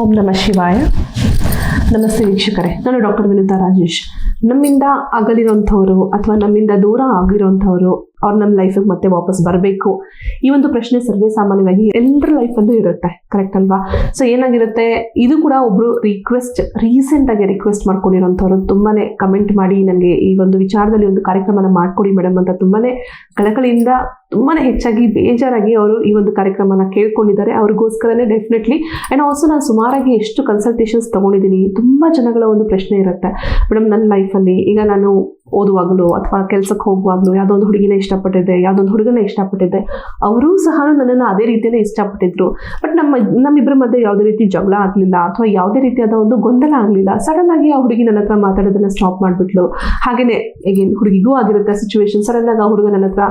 ಓಂ ನಮ ಶಿವಾಯ. ನಮಸ್ತೆ ವೀಕ್ಷಕರೇ. ನಾನು ಡಾಕ್ಟರ್ ವಿನಿತಾ ರಾಜೇಶ್. ನಮ್ಮಿಂದ ಅಗಲಿರೋಂಥವ್ರು ಅಥವಾ ನಮ್ಮಿಂದ ದೂರ ಆಗಿರೋಂಥವ್ರು ಅವ್ರು ನಮ್ಮ ಲೈಫಿಗೆ ಮತ್ತೆ ವಾಪಸ್ ಬರಬೇಕು. ಈ ಒಂದು ಪ್ರಶ್ನೆ ಸರ್ವೇ ಸಾಮಾನ್ಯವಾಗಿ ಎಲ್ಲರ ಲೈಫಲ್ಲೂ ಇರುತ್ತೆ. ಕರೆಕ್ಟ್ ಅಲ್ವಾ? ಸೊ ಏನಾಗಿರುತ್ತೆ? ಇದು ಕೂಡ ಒಬ್ರು ರಿಕ್ವೆಸ್ಟ್ ರೀಸೆಂಟ್ ಆಗಿ ರಿಕ್ವೆಸ್ಟ್ ಮಾಡ್ಕೊಂಡಿರೋಂಥವ್ರು ತುಂಬಾನೇ ಕಮೆಂಟ್ ಮಾಡಿ ನನಗೆ ಈ ಒಂದು ವಿಚಾರದಲ್ಲಿ ಒಂದು ಕಾರ್ಯಕ್ರಮನ ಮಾಡ್ಕೊಡಿ ಮೇಡಮ್ ಅಂತ ತುಂಬಾನೇ ಕಳಕಳಿಯಿಂದ ತುಂಬಾನೇ ಹೆಚ್ಚಾಗಿ ಬೇಜಾರಾಗಿ ಅವರು ಈ ಒಂದು ಕಾರ್ಯಕ್ರಮನ ಕೇಳ್ಕೊಂಡಿದ್ದಾರೆ. ಅವ್ರಿಗೋಸ್ಕರನೇ ಡೆಫಿನೆಟ್ಲಿ ಆ್ಯಂಡ್ ಆಲ್ಸೋ ನಾನು ಸುಮಾರಾಗಿ ಎಷ್ಟು ಕನ್ಸಲ್ಟೇಷನ್ಸ್ ತಗೊಂಡಿದ್ದೀನಿ. ತುಂಬ ಜನಗಳ ಒಂದು ಪ್ರಶ್ನೆ ಇರುತ್ತೆ. ಮೇಡಮ್ ನನ್ನ ಲೈಫಲ್ಲಿ ಈಗ ನಾನು ಓದುವಾಗಲೂ ಅಥವಾ ಕೆಲಸಕ್ಕೆ ಹೋಗುವಾಗಲೂ ಯಾವುದೋ ಒಂದು ಹುಡುಗಿನ ಇಷ್ಟಪಟ್ಟಿದ್ದೆ, ಯಾವುದೋ ಒಂದು ಹುಡುಗನ ಇಷ್ಟಪಟ್ಟಿದ್ದೆ. ಅವರೂ ಸಹ ನನ್ನನ್ನು ಅದೇ ರೀತಿಯೇ ಇಷ್ಟಪಟ್ಟಿದ್ರು. ಬಟ್ ನಮ್ಮ ನಮ್ಮಿಬ್ಬರ ಮಧ್ಯೆ ಯಾವುದೇ ರೀತಿ ಜಗಳ ಆಗಲಿಲ್ಲ ಅಥವಾ ಯಾವುದೇ ರೀತಿಯಾದ ಒಂದು ಗೊಂದಲ ಆಗಲಿಲ್ಲ. ಸಡನ್ ಆಗಿ ಆ ಹುಡುಗಿ ನನ್ನ ಹತ್ರ ಮಾತಾಡೋದನ್ನು ಸ್ಟಾಪ್ ಮಾಡಿಬಿಟ್ಲು. ಹಾಗೆಯೇ ಈಗೇನು ಹುಡುಗಿಗೂ ಆಗಿರುತ್ತೆ ಸಿಚುವೇಶನ್ ಸಡನ್ ಆಗಿ ಆ ಹುಡುಗ ನನ್ನ ಹತ್ರ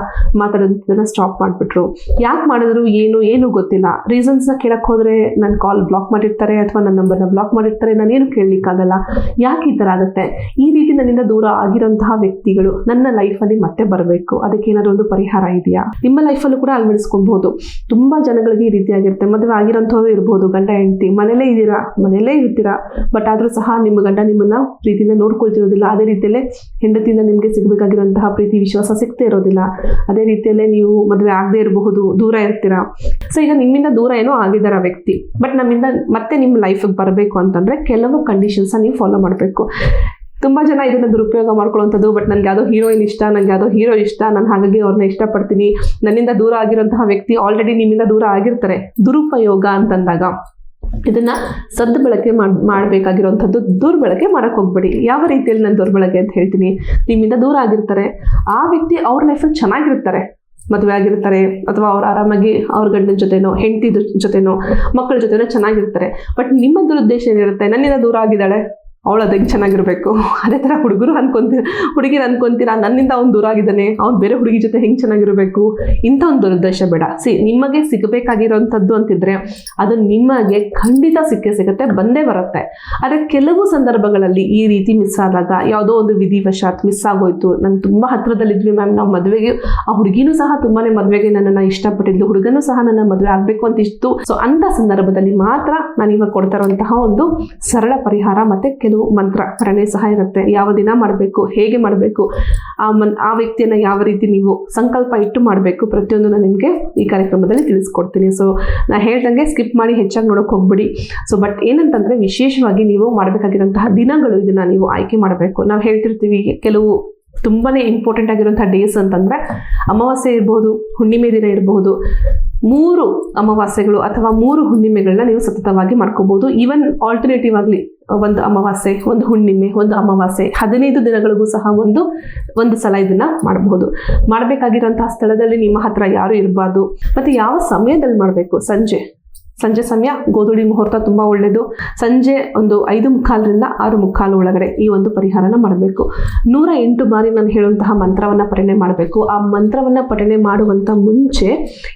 ಮಾತಾಡೋದನ್ನ ಸ್ಟಾಪ್ ಮಾಡಿಬಿಟ್ರು. ಯಾಕೆ ಮಾಡಿದ್ರು, ಏನು ಏನು ಗೊತ್ತಿಲ್ಲ. ರೀಸನ್ಸ್ನ ಕೇಳಕ್ಕೆ ಹೋದ್ರೆ ನನ್ನ ಕಾಲ್ ಬ್ಲಾಕ್ ಮಾಡಿರ್ತಾರೆ ಅಥವಾ ನನ್ನ ನಂಬರ್ನ ಬ್ಲಾಕ್ ಮಾಡಿರ್ತಾರೆ ನಾನೇನು ಕೇಳಲಿಕ್ಕಾಗಲ್ಲ. ಯಾಕೆ ಈ ಥರ ಆಗುತ್ತೆ? ಈ ರೀತಿ ನನ್ನಿಂದ ದೂರ ಆಗಿರೋಂತಹ ವ್ಯಕ್ತಿಗಳು ನನ್ನ ಲೈಫಲ್ಲಿ ಮತ್ತೆ ಬರಬೇಕು. ಅದಕ್ಕೆ ಏನಾದರೂ ಒಂದು ಪರಿಹಾರ ಇದೆಯಾ? ನಿಮ್ಮ ಲೈಫಲ್ಲೂ ಕೂಡ ಅಳವಡಿಸ್ಕೊಬಹುದು ತುಂಬ ಜನಗಳಿಗೆ ಈ ರೀತಿ ಆಗಿರುತ್ತೆ. ಮದುವೆ ಆಗಿರೋಂಥವ್ರು ಇರ್ಬೋದು, ಗಂಡ, ಹೆಂಡತಿ. ಮನೇಲೇ ಇದ್ದೀರಾ? ಮನೇಲೇ ಇರ್ತೀರಾ? ಬಟ್ ಆದರೂ ಸಹ ನಿಮ್ಮ ಗಂಡ ನಿಮ್ಮನ್ನ ಪ್ರೀತಿಯಿಂದ ನೋಡ್ಕೊಳ್ತಿರೋದಿಲ್ಲ. ಅದೇ ರೀತಿಯಲ್ಲೇ ಹೆಂಡತಿಯಿಂದ ನಿಮಗೆ ಸಿಗಬೇಕಾಗಿರುವಂತಹ ಪ್ರೀತಿ, ವಿಶ್ವಾಸ ಸಿಗ್ತಾ ಇರೋದಿಲ್ಲ. ಅದೇ ರೀತಿಯಲ್ಲೇ ನೀವು ಮದುವೆ ಆಗದೆ ಇರಬಹುದು, ದೂರ ಇರ್ತೀರಾ? ಸೊ ಈಗ ನಿಮ್ಮಿಂದ ದೂರ ಏನೋ ಆಗಿದ್ದಾರೆ ವ್ಯಕ್ತಿ. ಬಟ್ ನಮ್ಮಿಂದ ಮತ್ತೆ ನಿಮ್ಮ ಲೈಫಿಗೆ ಬರಬೇಕು ಅಂತಂದ್ರೆ ಕೆಲವು ಕಂಡೀಷನ್ಸ್ ನೀವು ಫಾಲೋ ಮಾಡಬೇಕು. ತುಂಬಾ ಜನ ಇದನ್ನ ದುರುಪಯೋಗ ಮಾಡ್ಕೊಳ್ಳುವಂಥದ್ದು ಬಟ್ ನನಗೆ ಯಾವುದೋ ಹೀರೋಯಿನ್ ಇಷ್ಟ ನನಗೆ ಯಾವುದೋ ಹೀರೋ ಇಷ್ಟ, ನಾನು ಹಾಗಾಗಿ ಅವ್ರನ್ನ ಇಷ್ಟಪಡ್ತೀನಿ. ನನ್ನಿಂದ ದೂರ ಆಗಿರುವಂತಹ ವ್ಯಕ್ತಿ ಆಲ್ರೆಡಿ ನಿಮ್ಮಿಂದ ದೂರ ಆಗಿರ್ತಾರೆ. ದುರುಪಯೋಗ ಅಂತಂದಾಗ ಇದನ್ನ ಸದ್ಬಳಕೆ ಮಾಡಿ, ಮಾಡಬೇಕಾಗಿರುವಂಥದ್ದು ದುರ್ಬಳಕೆ ಮಾಡಕ್ ಹೋಗ್ಬೇಡಿ. ಯಾವ ರೀತಿಯಲ್ಲಿ ನಾನು ದುರ್ಬಳಕೆ ಅಂತ ಹೇಳ್ತೀನಿ? ನಿಮ್ಮಿಂದ ದೂರ ಆಗಿರ್ತಾರೆ. ಆ ವ್ಯಕ್ತಿ ಅವ್ರ ಲೈಫಲ್ಲಿ ಚೆನ್ನಾಗಿರ್ತಾರೆ. ಮದುವೆ ಆಗಿರ್ತಾರೆ ಅಥವಾ ಅವ್ರು ಆರಾಮಾಗಿ ಅವ್ರ ಗಂಡನ ಜೊತೆನೋ ಹೆಂಡತಿ ಜೊತೆನೋ ಮಕ್ಕಳ ಜೊತೆನೋ ಚೆನ್ನಾಗಿರ್ತಾರೆ. ಬಟ್ ನಿಮ್ಮ ದುರುದ್ದೇಶ ಏನಿರುತ್ತೆ? ನನ್ನಿಂದ ದೂರ ಆಗಿದ್ದಾಳೆ. ಅವಳು ಅದಕ್ಕೆ ಚೆನ್ನಾಗಿರಬೇಕು. ಅದೇ ಥರ ಹುಡುಗರು ಅನ್ಕೊಂತೀರ ಹುಡುಗಿರು ಅನ್ಕೊಂತೀರಾ? ನನ್ನಿಂದ ಅವ್ನು ದೂರ ಆಗಿದ್ದಾನೆ ಅವ್ನು ಬೇರೆ ಹುಡುಗಿ ಜೊತೆ ಹೆಂಗೆ ಚೆನ್ನಾಗಿರಬೇಕು? ಇಂಥ ಒಂದು ದುರುದ್ದೇಶ ಬೇಡ. ಸಿ, ನಿಮಗೆ ಸಿಗಬೇಕಾಗಿರೋಂಥದ್ದು ಅಂತಿದ್ರೆ ಅದು ನಿಮಗೆ ಖಂಡಿತ ಸಿಕ್ಕೇ ಸಿಗುತ್ತೆ, ಬಂದೇ ಬರುತ್ತೆ. ಆದರೆ ಕೆಲವು ಸಂದರ್ಭಗಳಲ್ಲಿ ಈ ರೀತಿ ಮಿಸ್ ಆದಾಗ, ಯಾವುದೋ ಒಂದು ವಿಧಿವಶಾತ್ ಮಿಸ್ ಆಗೋಯ್ತು. ನಾನು ತುಂಬ ಹತ್ರದಲ್ಲಿದ್ವಿ ಮ್ಯಾಮ್. ನಾವು ಮದುವೆಗೆ, ಆ ಹುಡುಗಿನೂ ಸಹ ತುಂಬಾ ಮದುವೆಗೆ ನನ್ನನ್ನು ಇಷ್ಟಪಟ್ಟಿದ್ದು, ಹುಡುಗನೂ ಸಹ ನನ್ನ ಮದುವೆ ಆಗಬೇಕು ಅಂತ ಇತ್ತು ಸೊ ಅಂಥ ಸಂದರ್ಭದಲ್ಲಿ ಮಾತ್ರ ನಾನು ಇವಾಗ ಕೊಡ್ತಾ ಇರುವಂತಹ ಒಂದು ಸರಳ ಪರಿಹಾರ ಮತ್ತು ಕೆಲವು ಮಂತ್ರ ಪ್ರಣಯ ಸಹ ಇರುತ್ತೆ. ಯಾವ ದಿನ ಮಾಡಬೇಕು, ಹೇಗೆ ಮಾಡಬೇಕು, ಆ ಮನ್, ಆ ವ್ಯಕ್ತಿಯನ್ನ ಯಾವ ರೀತಿ ನೀವು ಸಂಕಲ್ಪ ಇಟ್ಟು ಮಾಡಬೇಕು ಪ್ರತಿಯೊಂದನ್ನು ನಿಮಗೆ ಈ ಕಾರ್ಯಕ್ರಮದಲ್ಲಿ ತಿಳಿಸ್ಕೊಡ್ತೀನಿ. ಸೊ ನಾ ಹೇಳ್ದಂಗೆ ಸ್ಕಿಪ್ ಮಾಡಿ ಹೆಚ್ಚಾಗಿ ನೋಡೋಕೆ ಹೋಗ್ಬಿಡಿ. ಸೊ ಬಟ್ ಏನಂತಂದ್ರೆ ವಿಶೇಷವಾಗಿ ನೀವು ಮಾಡಬೇಕಾಗಿರುವಂತಹ ದಿನಗಳು ಇದನ್ನ ನೀವು ಆಯ್ಕೆ ಮಾಡಬೇಕು. ನಾವು ಹೇಳ್ತಿರ್ತೀವಿ, ಕೆಲವು ತುಂಬಾನೇ ಇಂಪಾರ್ಟೆಂಟ್ ಆಗಿರುವಂತಹ ಡೇಸ್ ಅಂತಂದ್ರೆ ಅಮಾವಾಸ್ಯೆ ಇರಬಹುದು ಹುಣ್ಣಿಮೆ ದಿನ ಇರಬಹುದು ಮೂರು ಅಮಾವಾಸ್ಯೆಗಳು ಅಥವಾ ಮೂರು ಹುಣ್ಣಿಮೆಗಳನ್ನ ನೀವು ಸತತವಾಗಿ ಮಾಡ್ಕೋಬಹುದು ಈವನ್ ಆಲ್ಟರ್ನೇಟಿವ್ ಆಗಲಿ ಒಂದು ಅಮಾವಾಸ್ಯೆ, ಒಂದು ಹುಣ್ಣಿಮೆ, ಒಂದು ಅಮಾವಾಸ್ಯೆ, ಹದಿನೈದು ದಿನಗಳಿಗೂ ಸಹ ಒಂದು ಒಂದು ಸಲ ಇದನ್ನ ಮಾಡಬಹುದು. ಮಾಡಬೇಕಾಗಿರುವಂತಹ ಸ್ಥಳದಲ್ಲಿ ನಿಮ್ಮ ಹತ್ರ ಯಾರು ಇರಬಾರ್ದು, ಮತ್ತೆ ಯಾವ ಸಮಯದಲ್ಲಿ ಮಾಡಬೇಕು? ಸಂಜೆ. ಸಂಜೆ ಸಮಯ, ಗೋಧುಳಿ ಮುಹೂರ್ತ ತುಂಬ ಒಳ್ಳೆಯದು ಸಂಜೆ ಒಂದು ಐದು ಮುಕ್ಕಾಲರಿಂದ ಆರು ಮುಕ್ಕಾಲು ಒಳಗಡೆ ಈ ಒಂದು ಪರಿಹಾರನ ಮಾಡಬೇಕು. ನೂರ ಎಂಟು ಬಾರಿ ನಾನು ಹೇಳುವಂತಹ ಮಂತ್ರವನ್ನ ಪಠಣೆ ಮಾಡಬೇಕು. ಆ ಮಂತ್ರವನ್ನ ಪಠಣೆ ಮಾಡುವಂತ ಮುಂಚೆ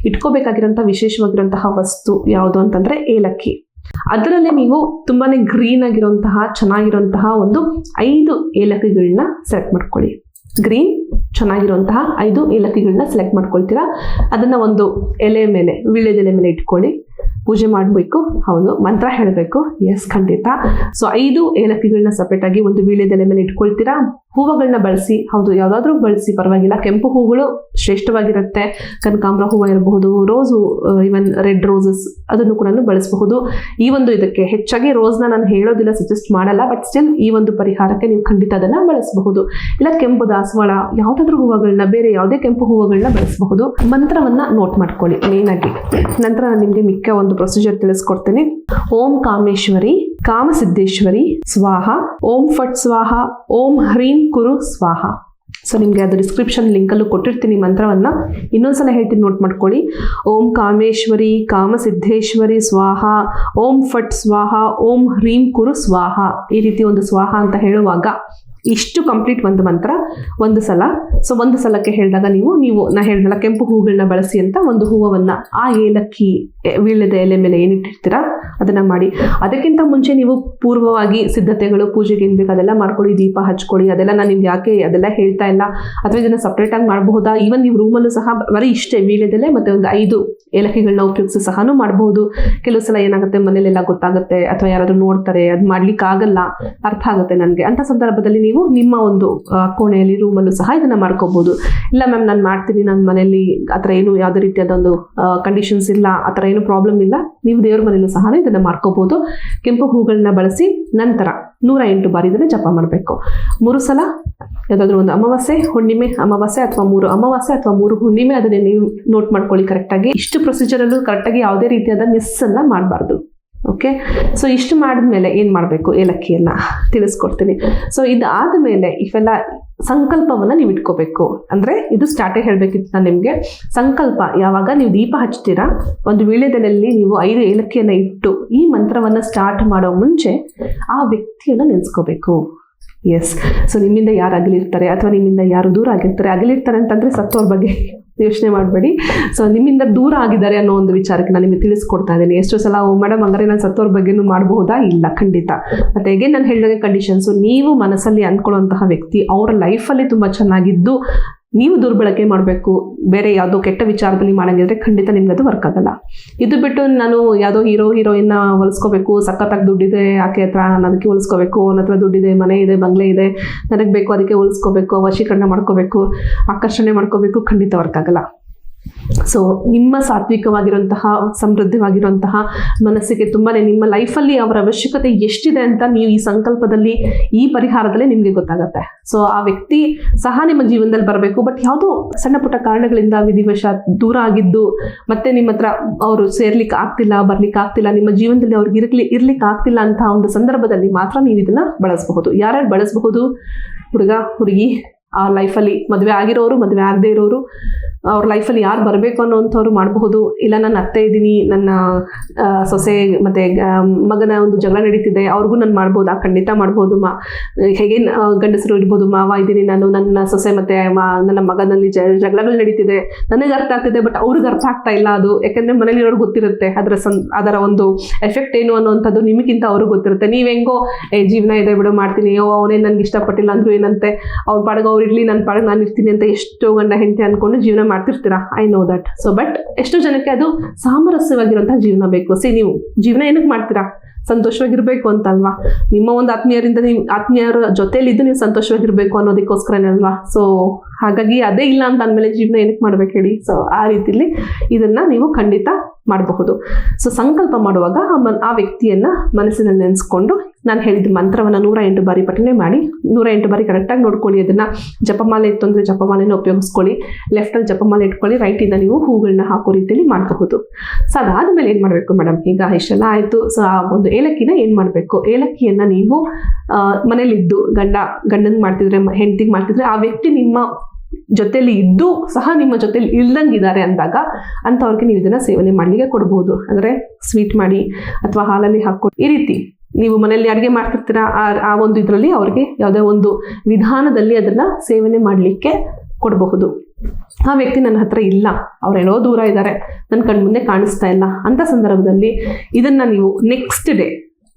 ಇಟ್ಕೋಬೇಕಾಗಿರೋಂಥ ವಿಶೇಷವಾಗಿರುವಂತಹ ವಸ್ತು ಯಾವುದು ಅಂತಂದ್ರೆ ಏಲಕ್ಕಿ. ಅದರಲ್ಲಿ ನೀವು ತುಂಬಾನೇ ಗ್ರೀನ್ ಆಗಿರುವಂತಹ, ಚೆನ್ನಾಗಿರುವಂತಹ ಒಂದು ಐದು ಏಲಕ್ಕಿಗಳನ್ನ ಸೆಲೆಕ್ಟ್ ಮಾಡ್ಕೊಳ್ಳಿ. ಗ್ರೀನ್ ಚೆನ್ನಾಗಿರುವಂತಹ ಐದು ಏಲಕ್ಕಿಗಳನ್ನ ಸೆಲೆಕ್ಟ್ ಮಾಡ್ಕೊಳ್ತೀರಾ? ಅದನ್ನ ಒಂದು ಎಲೆ ಮೇಲೆ ವೀಳ್ಯದೆಲೆ ಮೇಲೆ ಇಟ್ಕೊಳ್ಳಿ. ಪೂಜೆ ಮಾಡಬೇಕು, ಹೌದು, ಮಂತ್ರ ಹೇಳಬೇಕು. ಎಸ್ ಖಂಡಿತ. ಸೊ ಐದು ಏಲಕ್ಕಿಗಳನ್ನ ಸಪ್ರೇಟ್ ಆಗಿ ಒಂದು ವೀಳ್ಯದೆಲೆ ಮೇಲೆ ಇಟ್ಕೊಳ್ತೀರಾ? ಹೂವುಗಳನ್ನ ಬಳಸಿ, ಹೌದು, ಯಾವುದಾದ್ರೂ ಬಳಸಿ, ಪರವಾಗಿಲ್ಲ. ಕೆಂಪು ಹೂಗಳು ಶ್ರೇಷ್ಠವಾಗಿರುತ್ತೆ. ಕನಕಾಂಬರ ಹೂವು ಇರಬಹುದು, ರೋಸು ಇವನ್ ರೆಡ್ ರೋಸಸ್ ಅದನ್ನು ಕೂಡ ಬಳಸಬಹುದು. ಈ ಒಂದು ಇದಕ್ಕೆ ಹೆಚ್ಚಾಗಿ ರೋಸ್ನ ನಾನು ಹೇಳೋದಿಲ್ಲ ಸಜೆಸ್ಟ್ ಮಾಡಲ್ಲ ಬಟ್ ಸ್ಟಿಲ್ ಈ ಒಂದು ಪರಿಹಾರಕ್ಕೆ ನೀವು ಖಂಡಿತ ಅದನ್ನ ಬಳಸಬಹುದು. ಇಲ್ಲ, ಕೆಂಪು ದಾಸವಾಳ, ಯಾವುದಾದ್ರೂ ಹೂವುಗಳನ್ನ ಬೇರೆ ಯಾವುದೇ ಕೆಂಪು ಹೂವುಗಳನ್ನ ಬಳಸಬಹುದು. ಮಂತ್ರವನ್ನ ನೋಟ್ ಮಾಡ್ಕೊಳ್ಳಿ ಮೇನ್ ಆಗಿ. ನಂತರ ನಾನು ನಿಮಗೆ ಮಿಕ್ಕ ಒಂದು ಪ್ರೊಸೀಜರ್ ತಿಳಿಸ್ಕೊಡ್ತೀನಿ. ಓಂ ಕಾಮೇಶ್ವರಿ, ಕಾಮಸಿದ್ದೇಶ್ವರಿ, ಸ್ವಾಹ. ಓಂ ಫಟ್ ಸ್ವಾಹ, ಓಂ ಹ್ರೀಂ ಕುರು ಸ್ವಾಹ ಸೊ ನಿಮಗೆ ಅದು ಡಿಸ್ಕ್ರಿಪ್ಷನ್ ಲಿಂಕಲ್ಲೂ ಕೊಟ್ಟಿರ್ತೀನಿ ಮಂತ್ರವನ್ನು. ಇನ್ನೊಂದ್ಸಲ ಹೇಳ್ತೀನಿ ನೋಟ್ ಮಾಡ್ಕೊಳ್ಳಿ. ಓಂ ಕಾಮೇಶ್ವರಿ ಕಾಮಸಿದ್ಧೇಶ್ವರಿ ಸ್ವಾಹ ಓಂ ಫಟ್ ಸ್ವಾಹ ಓಂ ಹ್ರೀಂ ಕುರು ಸ್ವಾಹ ಈ ರೀತಿ ಒಂದು ಸ್ವಾಹ ಅಂತ ಹೇಳುವಾಗ ಇಷ್ಟು ಕಂಪ್ಲೀಟ್ ಒಂದು ಮಂತ್ರ ಒಂದು ಸಲ. ಸೊ ಒಂದು ಸಲಕ್ಕೆ ಹೇಳಿದಾಗ ನೀವು ನೀವು, ನಾ ಹೇಳ್ದಲ್ಲ ಕೆಂಪು ಹೂಗಳನ್ನ ಬಳಸಿ ಅಂತ ಒಂದು ಹೂವನ್ನು ಆ ಏಲಕ್ಕಿ, ವೀಳ್ಯದ ಎಲೆ ಮೇಲೆ ಏನಿಟ್ಟಿರ್ತೀರಾ? ಅದನ್ನ ಮಾಡಿ. ಅದಕ್ಕಿಂತ ಮುಂಚೆ ನೀವು ಪೂರ್ವವಾಗಿ ಸಿದ್ಧತೆಗಳು, ಪೂಜೆಗೆ ಏನು ಬೇಕು ಅದೆಲ್ಲ ಮಾಡ್ಕೊಳ್ಳಿ, ದೀಪ ಹಚ್ಕೊಳ್ಳಿ, ಅದೆಲ್ಲ ನಾನು ನಿಮ್ಗೆ ಯಾಕೆ ಅದೆಲ್ಲ ಹೇಳ್ತಾ ಇಲ್ಲ, ಅಥವಾ ಇದನ್ನು ಸಪ್ರೇಟಾಗಿ ಮಾಡಬಹುದಾ? ಈವನ್ ನೀವು ರೂಮಲ್ಲೂ ಸಹ ಬರೀ ಇಷ್ಟೇ ವೀಳ್ಯದಲ್ಲೇ ಮತ್ತೆ ಒಂದು ಐದು ಏಲಕ್ಕಿಗಳನ್ನ ಉಪಯೋಗಿಸಿ ಸಹನೂ ಮಾಡಬಹುದು. ಕೆಲವು ಸಲ ಏನಾಗುತ್ತೆ, ಮನೇಲೆಲ್ಲ ಗೊತ್ತಾಗುತ್ತೆ, ಅಥವಾ ಯಾರಾದರೂ ನೋಡ್ತಾರೆ, ಅದು ಮಾಡ್ಲಿಕ್ಕೆ ಆಗಲ್ಲ, ಅರ್ಥ ಆಗುತ್ತೆ ನನಗೆ. ಅಂತ ಸಂದರ್ಭದಲ್ಲಿ ನೀವು ನಿಮ್ಮ ಒಂದು ಕೋಣೆಯಲ್ಲಿ ರೂಮಲ್ಲೂ ಸಹ ಇದನ್ನ ಮಾಡ್ಕೋಬಹುದು. ಇಲ್ಲ ಮ್ಯಾಮ್ ನಾನು ಮಾಡ್ತೀನಿ ನನ್ನ ಮನೆಯಲ್ಲಿ ಆ ಥರ ಏನು ಯಾವುದೇ ರೀತಿಯಾದ ಒಂದು ಕಂಡೀಷನ್ಸ್ ಇಲ್ಲ ಆ ಥರ ಏನು ಪ್ರಾಬ್ಲಮ್ ಇಲ್ಲ, ನೀವು ದೇವ್ರ ಮನೆಯಲ್ಲೂ ಸಹ ಇದನ್ನ ಮಾಡ್ಕೋಬಹುದು ಕೆಂಪು ಹೂಗಳನ್ನ ಬಳಸಿ ನಂತರ ನೂರ ಎಂಟು ಬಾರಿ ಇದನ್ನ ಜಪ ಮಾಡಬೇಕು. ಮೂರು ಸಲ ಯಾವುದಾದ್ರೂ ಒಂದು ಅಮಾವಾಸ್ಯೆ, ಹುಣ್ಣಿಮೆ, ಅಮಾವಾಸ್ಯೆ ಅಥವಾ ಮೂರು ಅಮಾವಾಸ್ಯೆ ಅಥವಾ ಮೂರು ಹುಣ್ಣಿಮೆ ಅದನ್ನೇ ನೀವು ನೋಟ್ ಮಾಡ್ಕೊಳ್ಳಿ ಕರೆಕ್ಟಾಗಿ ಇಷ್ಟು ಪ್ರೊಸೀಜರಲ್ಲೂ ಕರೆಕ್ಟಾಗಿ ಯಾವುದೇ ರೀತಿಯಾದ ಮಿಸ್ ಅನ್ನ ಮಾಡಬಾರ್ದು. ಓಕೆ ಸೊ ಇಷ್ಟು ಮಾಡಿದ್ಮೇಲೆ ಏನು ಮಾಡಬೇಕು? ಏಲಕ್ಕಿಯನ್ನ ತಿಳಿಸ್ಕೊಡ್ತೀನಿ. ಸೊ ಇದಾದ ಮೇಲೆ ಇವೆಲ್ಲ ಸಂಕಲ್ಪವನ್ನು ನೀವು ಇಟ್ಕೋಬೇಕು. ಅಂದರೆ ಇದು ಸ್ಟಾರ್ಟೇ ಹೇಳಬೇಕಿತ್ತು ನಾನು ನಿಮಗೆ. ಸಂಕಲ್ಪ, ಯಾವಾಗ ನೀವು ದೀಪ ಹಚ್ತೀರಾ ಒಂದು ವೀಳ್ಯದೆಲೆಯಲ್ಲಿ ನೀವು ಐದು ಏಲಕ್ಕಿಯನ್ನು ಇಟ್ಟು ಈ ಮಂತ್ರವನ್ನು ಸ್ಟಾರ್ಟ್ ಮಾಡೋ ಮುಂಚೆ ಆ ವ್ಯಕ್ತಿಯನ್ನು ನೆನೆಸ್ಕೋಬೇಕು. ಎಸ್ ಸೊ ನಿಮ್ಮಿಂದ ಯಾರು ಅಗಲಿರ್ತಾರೆ ಅಥವಾ ನಿಮ್ಮಿಂದ ಯಾರು ದೂರ ಆಗಿರ್ತಾರೆ? ಅಗಲಿರ್ತಾರೆ ಅಂತಂದರೆ ಸತ್ತೋರ ಬಗ್ಗೆ ಯೋಚನೆ ಮಾಡಬೇಡಿ. ಸೊ ನಿಮ್ಮಿಂದ ದೂರ ಆಗಿದ್ದಾರೆ ಅನ್ನೋ ಒಂದು ವಿಚಾರಕ್ಕೆ ನಾನು ನಿಮಗೆ ತಿಳಿಸ್ಕೊಡ್ತಾ ಇದ್ದೀನಿ. ಎಷ್ಟೋ ಸಲ, ಓ ಮೇಡಮ್ ಹಂಗಾರೆ ನಾನು ಸತ್ತೋರ ಬಗ್ಗೆನೂ ಮಾಡಬಹುದಾ? ಇಲ್ಲ, ಖಂಡಿತ. ಮತ್ತು ಹೇಗೆ ನಾನು ಹೇಳಿದಾಗ ಕಂಡೀಷನ್ಸು ನೀವು ಮನಸ್ಸಲ್ಲಿ ಅಂದ್ಕೊಳ್ಳುವಂತಹ ವ್ಯಕ್ತಿ ಅವರ ಲೈಫಲ್ಲಿ ತುಂಬ ಚೆನ್ನಾಗಿದ್ದು ನೀವು ದುರ್ಬಳಕೆ ಮಾಡಬೇಕು, ಬೇರೆ ಯಾವುದೋ ಕೆಟ್ಟ ವಿಚಾರದಲ್ಲಿ ಮಾಡಂಗಿದ್ರೆ ಖಂಡಿತ ನಿಮ್ಗೆ ಅದು ವರ್ಕ್ ಆಗಲ್ಲ. ಇದು ಬಿಟ್ಟು ನಾನು ಯಾವುದೋ ಹೀರೋ ಹೀರೋಯಿನ್ನ ಹೊಲಿಸ್ಕೋಬೇಕು, ಸಖತ್ತಾಗಿ ದುಡ್ಡಿದೆ, ಆಕೆ ಹತ್ರ ನಾನು ಅದಕ್ಕೆ ಹೊಲಿಸ್ಕೋಬೇಕು, ನನ್ನ ಹತ್ರ ದುಡ್ಡಿದೆ, ಮನೆ ಇದೆ, ಬಂಗ್ಲೆ ಇದೆ, ನನಗೆ ಬೇಕು ಅದಕ್ಕೆ ಹೊಲಿಸ್ಕೋಬೇಕು, ವಶೀಕರಣ ಮಾಡ್ಕೋಬೇಕು, ಆಕರ್ಷಣೆ ಮಾಡ್ಕೋಬೇಕು, ಖಂಡಿತ ವರ್ಕ್ ಆಗಲ್ಲ. ಸೊ ನಿಮ್ಮ ಸಾತ್ವಿಕವಾಗಿರುವಂತಹ, ಸಮೃದ್ಧವಾಗಿರುವಂತಹ ಮನಸ್ಸಿಗೆ ತುಂಬಾ ನಿಮ್ಮ ಲೈಫಲ್ಲಿ ಅವರ ಅವಶ್ಯಕತೆ ಎಷ್ಟಿದೆ ಅಂತ ನೀವು ಈ ಸಂಕಲ್ಪದಲ್ಲಿ, ಈ ಪರಿಹಾರದಲ್ಲಿ ನಿಮಗೆ ಗೊತ್ತಾಗತ್ತೆ. ಸೊ ಆ ವ್ಯಕ್ತಿ ಸಹ ನಿಮ್ಮ ಜೀವನದಲ್ಲಿ ಬರಬೇಕು. ಬಟ್ ಯಾವುದೋ ಸಣ್ಣ ಪುಟ್ಟ ಕಾರಣಗಳಿಂದ ವಿಧಿವಶ ದೂರ ಆಗಿದ್ದು, ಮತ್ತೆ ನಿಮ್ಮ ಹತ್ರ ಅವರು ಸೇರ್ಲಿಕ್ಕೆ ಆಗ್ತಿಲ್ಲ, ಬರ್ಲಿಕ್ಕೆ ಆಗ್ತಿಲ್ಲ, ನಿಮ್ಮ ಜೀವನದಲ್ಲಿ ಅವ್ರಿಗೆ ಇರ್ಲಿ, ಇರ್ಲಿಕ್ಕೆ ಆಗ್ತಿಲ್ಲ ಅಂತ ಒಂದು ಸಂದರ್ಭದಲ್ಲಿ ಮಾತ್ರ ನೀವು ಇದನ್ನ ಬಳಸಬಹುದು. ಯಾರ್ಯಾರು ಬಳಸಬಹುದು? ಹುಡುಗ, ಹುಡುಗಿ? ಆ ಲೈಫಲ್ಲಿ ಮದುವೆ ಆಗಿರೋರು ಮದುವೆ ಆಗದೆ ಇರೋರು ಅವ್ರ ಲೈಫಲ್ಲಿ ಯಾರು ಬರಬೇಕು ಅನ್ನೋಂಥವ್ರು ಮಾಡಬಹುದು. ಇಲ್ಲ ನನ್ನ ಅತ್ತೆ ಇದ್ದೀನಿ ನನ್ನ ಸೊಸೆ ಮತ್ತು ಆ, ಮಗನ ಒಂದು ಜಗಳ ನಡೀತಿದೆ ಅವ್ರಿಗೂ ನಾನು ಮಾಡ್ಬೋದಾ? ಖಂಡಿತ ಮಾಡ್ಬೋದು ಮಾ ಹೇಗೆ ಗಂಡಸರು ಇರ್ಬೋದು ಮಾವ ಇದ್ದೀನಿ ನಾನು ನನ್ನ ಸೊಸೆ ಮತ್ತೆ ನನ್ನ ಮಗನಲ್ಲಿ ಜಗಳಗಳು ನಡೀತಿದೆ. ನನಗೆ ಅರ್ಥ ಆಗ್ತಿದೆ ಬಟ್ ಅವ್ರಿಗೆ ಅರ್ಥ ಆಗ್ತಾ ಇಲ್ಲ ಅದು. ಯಾಕಂದರೆ ಮನೇಲಿ ಇರೋರು ಗೊತ್ತಿರುತ್ತೆ ಅದರ ಸನ್ ಅದರ ಒಂದು ಎಫೆಕ್ಟ್ ಏನು ಅನ್ನೋವಂಥದ್ದು ನಿಮಗಿಂತ ಅವ್ರಿಗೆ ಗೊತ್ತಿರುತ್ತೆ. ನೀವು ಹೆಂಗೋ ಜೀವನ ಇದೆ ಬಿಡು ಮಾಡ್ತೀನಿ ಓ ಅವನೇ ನನಗೆ ಇಷ್ಟಪಟ್ಟಿಲ್ಲ ಅಂದರೂ ಏನಂತೆ? ಅವ್ರ ಪಾಡಿಗೆ ಅವ್ರು ಇರ್ಲಿ ನನ್ನ ಪಾಡಿಗೆ ನಾನು ಇರ್ತೀನಿ ಅಂತ ಎಷ್ಟೋ ಗಂಡ ಹೆಂಡತಿ ಅನ್ಕೊಂಡು ಜೀವನ ಮಾಡ್ತಿರ್ತೀರಾ? I know that so but ಎಷ್ಟೋ ಜನಕ್ಕೆ ಅದು ಸಾಮರಸ್ಯವಾಗಿರುವಂತಹ ಜೀವನ ಬೇಕು. ಸೇ ನೀವು ಜೀವನ ಏನಕ್ಕೆ ಮಾಡ್ತೀರಾ? ಸಂತೋಷವಾಗಿರ್ಬೇಕು ಅಂತ ಅಲ್ವಾ ನಿಮ್ಮ ಒಂದು ಆತ್ಮೀಯರಿಂದ ನೀವು ಆತ್ಮೀಯರ ಜೊತೆಲಿದ್ದು ನೀವು ಸಂತೋಷವಾಗಿರ್ಬೇಕು ಅನ್ನೋದಕ್ಕೋಸ್ಕರನೇ ಅಲ್ವಾ? ಸೊ ಹಾಗಾಗಿ ಅದೇ ಇಲ್ಲ ಅಂತ ಅಂದಮೇಲೆ ಜೀವನ ಏನಕ್ಕೆ ಮಾಡ್ಬೇಕು ಹೇಳಿ? ಸೊ ಆ ರೀತಿಲಿ ಇದನ್ನ ನೀವು ಖಂಡಿತ ಮಾಡಬಹುದು. ಸೊ ಸಂಕಲ್ಪ ಮಾಡುವಾಗ ಆ ಮನ್- ಆ ವ್ಯಕ್ತಿಯನ್ನ ಮನಸ್ಸಿನಲ್ಲಿ ನೆನೆಸ್ಕೊಂಡು ನಾನು ಹೇಳಿದ ಮಂತ್ರವನ್ನು ನೂರ ಎಂಟು ಬಾರಿ ಪಠನೆ ಮಾಡಿ ನೂರ ಎಂಟು ಬಾರಿ ಕರೆಕ್ಟಾಗಿ ನೋಡ್ಕೊಳ್ಳಿ, ಅದನ್ನು ಜಪಮಾಲೆ ಇತ್ತು ಅಂದರೆ ಜಪಮಾಲೆನ ಉಪಯೋಗಿಸ್ಕೊಳ್ಳಿ ಲೆಫ್ಟಲ್ಲಿ ಜಪಮಾಲೆ ಇಟ್ಕೊಳ್ಳಿ ರೈಟಿಂದ ನೀವು ಹೂಗಳನ್ನ ಹಾಕೋ ರೀತಿಯಲ್ಲಿ ಮಾಡಬಹುದು. ಸೊ ಅದಾದ್ಮೇಲೆ ಏನು ಮಾಡಬೇಕು ಮೇಡಮ್ ಈಗ ಇಷ್ಟೆಲ್ಲ ಆಯಿತು. ಸೊ ಆ ಒಂದು ಏಲಕ್ಕಿನ ಏನು ಮಾಡಬೇಕು? ಏಲಕ್ಕಿಯನ್ನು ನೀವು ಮನೇಲಿದ್ದು ಗಂಡ ಗಂಡನಿಗೆ ಮಾಡ್ತಿದ್ರೆ ಹೆಂಡತಿಗೆ ಮಾಡ್ತಿದ್ರೆ, ಆ ವ್ಯಕ್ತಿ ನಿಮ್ಮ ಜೊತೆಲಿ ಇದ್ದು ಸಹ ನಿಮ್ಮ ಜೊತೆಲಿ ಇಲ್ದಂಗಿದ್ದಾರೆ ಅಂದಾಗ ಅಂಥವ್ರಿಗೆ ನೀವು ಇದನ್ನ ಸೇವನೆ ಮಾಡಲಿಕ್ಕೆ ಕೊಡ್ಬೋದು. ಅಂದರೆ ಸ್ವೀಟ್ ಮಾಡಿ ಅಥವಾ ಹಾಲಲ್ಲಿ ಹಾಕ್ಕೊಡಿ ಈ ರೀತಿ ನೀವು ಮನೆಯಲ್ಲಿ ಅಡುಗೆ ಮಾಡ್ತಿರ್ತೀರಾ ಆ ಒಂದು ಇದರಲ್ಲಿ ಅವ್ರಿಗೆ ಯಾವುದೇ ಒಂದು ವಿಧಾನದಲ್ಲಿ ಅದನ್ನ ಸೇವನೆ ಮಾಡಲಿಕ್ಕೆ ಕೊಡಬಹುದು. ಆ ವ್ಯಕ್ತಿ ನನ್ನ ಹತ್ರ ಇಲ್ಲ ಎಲ್ಲೋ ದೂರ ಇದ್ದಾರೆ ನನ್ನ ಕಣ್ಮುಂದೆ ಕಾಣಿಸ್ತಾ ಇಲ್ಲ ಅಂತ ಸಂದರ್ಭದಲ್ಲಿ ಇದನ್ನ ನೀವು ನೆಕ್ಸ್ಟ್ ಡೇ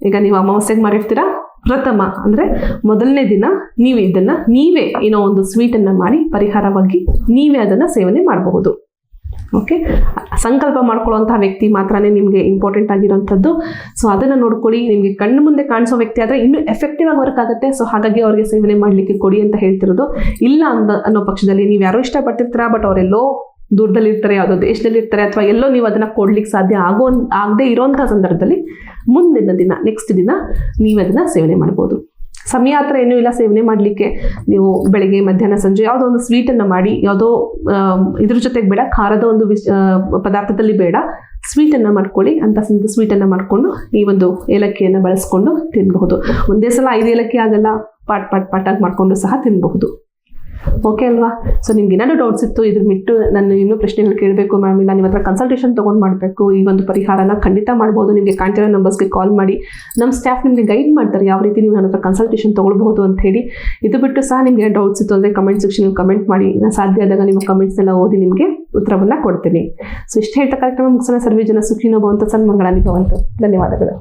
ಈಗ ನೀವು ಅಮಾವಾಸ್ಯೆಗೆ ಮಾಡಿರ್ತೀರಾ, ಪ್ರಥಮ ಅಂದ್ರೆ ಮೊದಲನೇ ದಿನ ನೀವು ಇದನ್ನ ನೀವೇ ಏನೋ ಒಂದು ಸ್ವೀಟನ್ನು ಮಾಡಿ ಪರಿಹಾರವಾಗಿ ನೀವೇ ಅದನ್ನ ಸೇವನೆ ಮಾಡಬಹುದು. ಓಕೆ ಸಂಕಲ್ಪ ಮಾಡ್ಕೊಳ್ಳುವಂತಹ ವ್ಯಕ್ತಿ ಮಾತ್ರನೇ ನಿಮಗೆ ಇಂಪಾರ್ಟೆಂಟ್ ಆಗಿರೋಂಥದ್ದು ಸೊ ಅದನ್ನು ನೋಡ್ಕೊಳ್ಳಿ. ನಿಮಗೆ ಕಣ್ಣು ಮುಂದೆ ಕಾಣಿಸೋ ವ್ಯಕ್ತಿ ಆದರೆ ಇನ್ನೂ ಎಫೆಕ್ಟಿವ್ ಆಗಿ ವರ್ಕ್ ಆಗುತ್ತೆ. ಸೊ ಹಾಗಾಗಿ ಅವರಿಗೆ ಸೇವನೆ ಮಾಡಲಿಕ್ಕೆ ಕೊಡಿ ಅಂತ ಹೇಳ್ತಿರೋದು. ಇಲ್ಲ ಅಂದ, ಅನ್ನೋ ಪಕ್ಷದಲ್ಲಿ ನೀವು ಯಾರೋ ಇಷ್ಟಪಟ್ಟಿರ್ತೀರಾ ಬಟ್ ಅವರೆಲ್ಲೋ ದೂರದಲ್ಲಿ ಇರ್ತಾರೆ ಯಾವುದೋ ದೇಶದಲ್ಲಿ ಇರ್ತಾರೆ ಅಥವಾ ಎಲ್ಲೋ ನೀವು ಅದನ್ನು ಕೊಡ್ಲಿಕ್ಕೆ ಸಾಧ್ಯ ಆಗೋ, ಆಗದೆ ಇರೋಂಥ ಸಂದರ್ಭದಲ್ಲಿ ಮುಂದಿನ ದಿನ ನೆಕ್ಸ್ಟ್ ದಿನ ನೀವು ಅದನ್ನು ಸೇವನೆ ಮಾಡ್ಬೋದು. ಸಮಯ ಹತ್ರ ಏನೂ ಇಲ್ಲ ಸೇವನೆ ಮಾಡಲಿಕ್ಕೆ. ನೀವು ಬೆಳಗ್ಗೆ, ಮಧ್ಯಾಹ್ನ, ಸಂಜೆ ಯಾವುದೋ ಒಂದು ಸ್ವೀಟನ್ನು ಮಾಡಿ, ಯಾವುದೋ ಇದ್ರ ಜೊತೆಗೆ ಬೇಡ, ಖಾರದ ಒಂದು ವಿಶ್ ಪದಾರ್ಥದಲ್ಲಿ ಬೇಡ ಸ್ವೀಟನ್ನು ಮಾಡ್ಕೊಳ್ಳಿ, ಅಂತ ಸ್ವೀಟನ್ನು ಮಾಡಿಕೊಂಡು, ಈ ಒಂದು ಏಲಕ್ಕಿಯನ್ನು ಬಳಸ್ಕೊಂಡು ತಿನ್ನಬಹುದು ಒಂದೇ ಸಲ ಐದು ಏಲಕ್ಕಿ ಆಗಲ್ಲ, ಪಾಟ್ ಪಾಟ್, ಪಾಟಾಗಿ ಮಾಡಿಕೊಂಡು ಸಹ ತಿನ್ನಬಹುದು ಓಕೆ ಅಲ್ವಾ? ಸೊ ನಿಮ್ಗೆ ಏನಾದರೂ ಡೌಟ್ಸ್ ಇತ್ತು, ಇದ್ರ ಬಿಟ್ಟು ನಾನು ಇನ್ನೂ ಪ್ರಶ್ನೆಗಳು ಕೇಳಬೇಕು ಮ್ಯಾಮ್ ಇಲ್ಲ ನಿಮ್ಮ ಹತ್ರ ಕನ್ಸಲ್ಟೇಷನ್ ತೊಗೊಂಡು ಮಾಡಬೇಕು. ಈ ಒಂದು ಪರಿಹಾರನ ಖಂಡಿತ ಮಾಡ್ಬೋದು. ನಿಮಗೆ ಕಾಣ್ತಿರೋ ನಂಬರ್ಸ್ಗೆ ಕಾಲ್ ಮಾಡಿ. ನಮ್ಮ ಸ್ಟಾಫ್ ನಿಮಗೆ ಗೈಡ್ ಮಾಡ್ತಾರೆ ಯಾವ ರೀತಿ ನೀವು ನನ್ನ ಹತ್ರ ಕನ್ಸಲ್ಟೇಷನ್ ತೊಗೊಳ್ಬಹುದು ಅಂತ ಹೇಳಿ. ಇದು ಬಿಟ್ಟು ಸಹ ನಿಮಗೆ ಡೌಟ್ಸ್ ಇತ್ತು ಅಂದರೆ ಕಮೆಂಟ್ ಸೆಕ್ಷನ್ ಕಮೆಂಟ್ ಮಾಡಿ. ನಾನು ಸಾಧ್ಯ ಆದಾಗ ನಿಮ್ಮ ಕಮೆಂಟ್ಸ್ ಎಲ್ಲ ಓದಿ ನಿಮಗೆ ಉತ್ತರವನ್ನು ಕೊಡ್ತೀನಿ. ಸೊ ಇಷ್ಟು ಹೇಳ್ತಾ ಕಾರ್ಯಕ್ರಮ ಮುಗಿಸೋಣ. ಸರ್ವೇ ಜನ ಸುಖಿನೋ ಭವಂತ ಸನ್ಮಂಗಳ ಭವಂತ. ಧನ್ಯವಾದಗಳು.